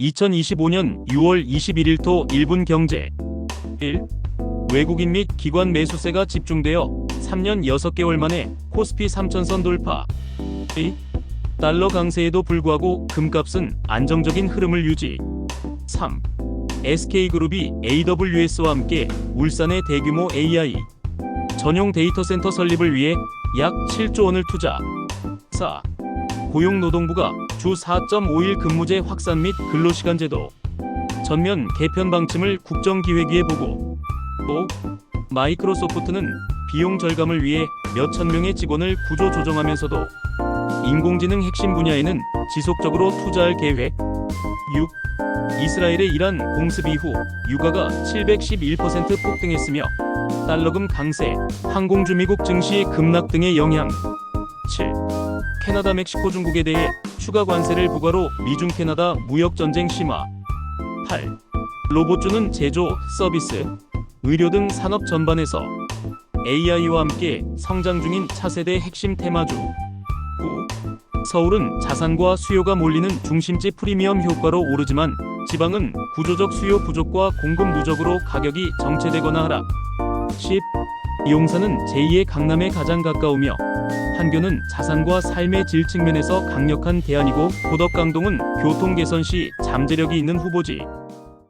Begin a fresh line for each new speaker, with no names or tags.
2025년 6월 21일 토 1분 경제 1. 외국인 및 기관 매수세가 집중되어 3년 6개월 만에 코스피 3천선 돌파 2. 달러 강세에도 불구하고 금값은 안정적인 흐름을 유지 3. SK그룹이 AWS와 함께 울산의 대규모 AI 전용 데이터 센터 설립을 위해 약 7조 원을 투자 4. 고용노동부가 주 4.5일 근무제 확산 및 근로시간 제도 전면 개편 방침을 국정기획위에 보고 또 마이크로소프트는 비용 절감을 위해 몇천 명의 직원을 구조 조정하면서도 인공지능 핵심 분야에는 지속적으로 투자할 계획 6. 이스라엘의 이란 공습 이후 유가가 711% 폭등했으며 달러금 강세, 항공주 미국 증시 급락 등의 영향 7. 캐나다 멕시코 중국에 대해 추가 관세를 부과로 미중 캐나다 무역 전쟁 심화 8. 로봇주는 제조, 서비스, 의료 등 산업 전반에서 AI와 함께 성장 중인 차세대 핵심 테마주 9. 서울은 자산과 수요가 몰리는 중심지 프리미엄 효과로 오르지만 지방은 구조적 수요 부족과 공급 누적으로 가격이 정체되거나 하락 10. 용산은 제2의 강남에 가장 가까우며 판교는 자산과 삶의 질 측면에서 강력한 대안이고 고덕강동은 교통 개선 시 잠재력이 있는 후보지